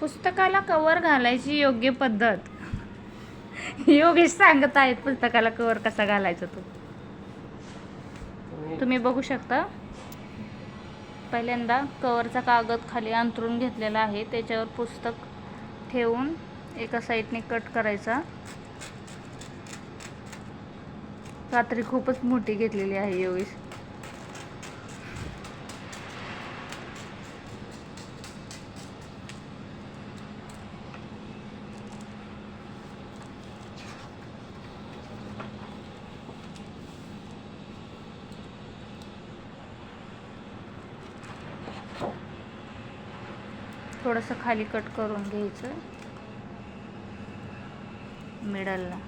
पुस्तकाला कवर घालायची योग्य पद्धत. योगेश सांगत आहेत पुस्तकाला कवर कसा घालायचा तो. तुम्ही बघू शकता. पहिल्यांदा कवरचा कागद खाली अंतरून घेतलेला आहे. त्याच्यावर पुस्तक ठेवून एका साईडने कट करायचा. रात्री खूपच मोठी घेतलेली आहे योगेश. थोडंसं खाली कट करून घ्यायचं. मिडलला.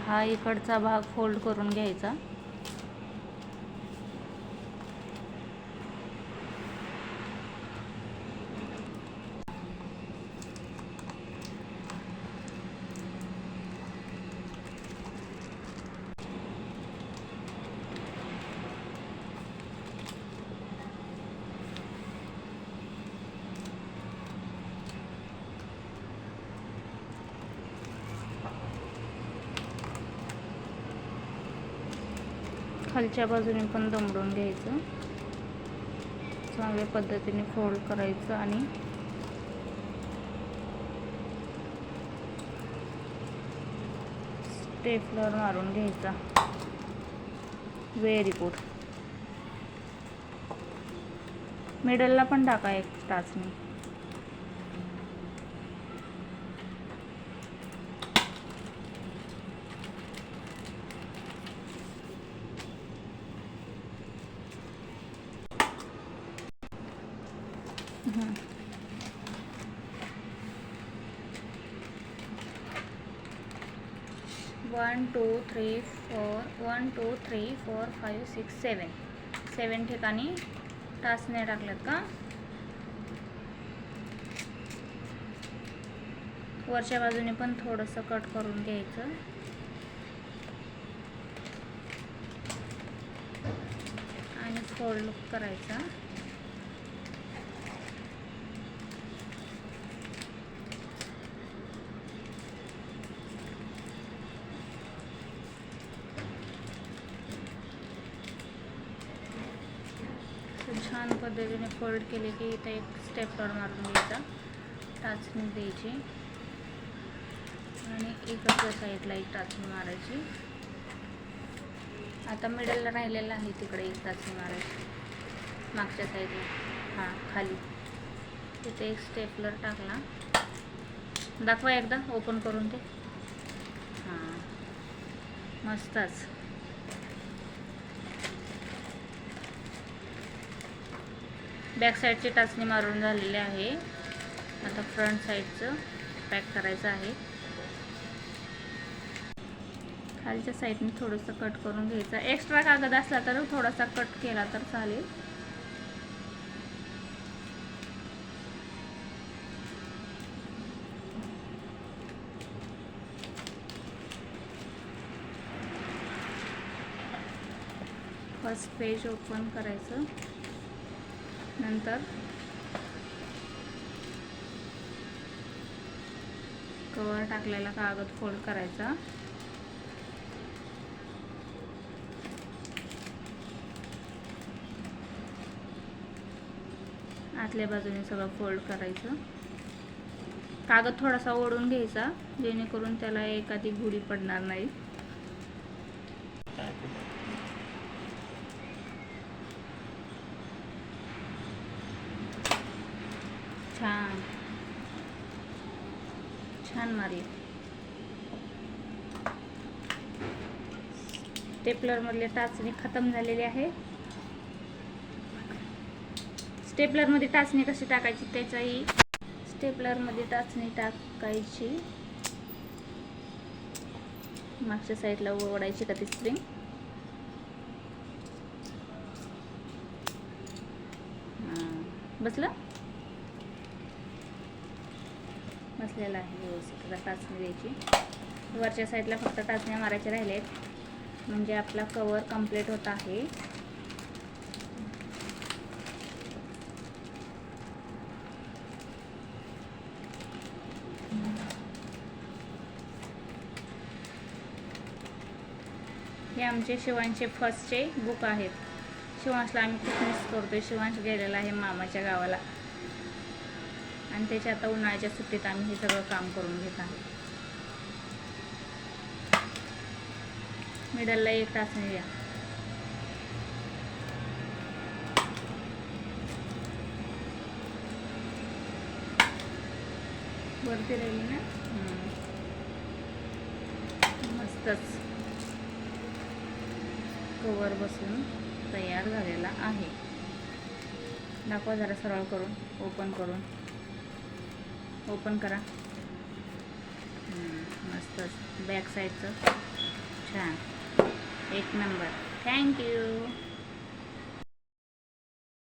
हा इकडचा भाग फोल्ड करून घ्यायचा. खालच्या बाजूने पण दमडून घ्यायचं. चांगल्या पद्धतीने फोल्ड करायचं आणि स्टेफलर मारून घ्यायचा. व्हेरी गुड मिडलला पण टाका एक टाचणी one two three four one two three four five six seven seven ठिकाणी टाचण्या टाकल्यात का? वरच्या बाजूने पण थोडंसं कट करून घ्यायचं. आणि फोल्ड करायचा असं छान पद्धतीने फोल्ड केले की इथं एक स्टेपलर मारून घ्यायचा. टाचणी द्यायची. आणि इकडच्या साईडला एक टाचणी मारायची. आता मिडलला राहिलेला आहे तिकडे एक टाचणी मारायची. मागच्या साईडला हां खाली. तिथे एक स्टेपलर टाकला. दाखवा एकदा ओपन करून ते. हां. मस्तच. बॅक साईडची टाचणी मारून झालेली आहे. आता फ्रंट साईडचं पॅक करायचं आहे. खालच्या साईडने थोडंसं कट करून घ्यायचं. एक्स्ट्रा कागद असला तर थोडासा कट केला तर चालेल. फर्स्ट पेज ओपन करायचं. नंतर? कवर टाकलेला कागद फोल्ड करायचा. आतल्या बाजूने सगळं फोल्ड करायचं. कागद थोडासा ओढून घ्यायचा जेणेकरून त्याला एखादी गुढी पडणार नाही. छान. छान मारी. स्टेपलरमधले टाचणी खतम झालेली आहे. स्टेपलरमध्ये टाचणी कशी टाकायची त्याचाही स्टेपलरमध्ये टाचणी टाकायची. मागच्या साईडला ओढायची का ती स्प्रिंग बसलं? बसलेला आहे व्यवस्थित आता टाचणी द्यायची. वरच्या साईडला फक्त टाचण्या मारायच्या राहिल्या आहेत म्हणजे आपला कवर कंप्लीट होत आहे. हे आमचे शिवांचे फर्स्टचे बुक आहेत. शिवांशला आम्ही खूप मिस करतो शिवांश गेलेला आहे मामाच्या गावाला. आणि त्याच्या आता उन्हाळ्याच्या सुट्टीत आम्ही हे सगळं काम करून घेत आहे. मिडलला एक तास द्या. वरती राहिली ना? मस्तच. कवर बसून तयार झालेला आहे. दाखवा जरा सरळ करून ओपन करून. ओपन करा. मस्त मस्तच बॅक साईडचं. छान. एक नंबर. थँक्यू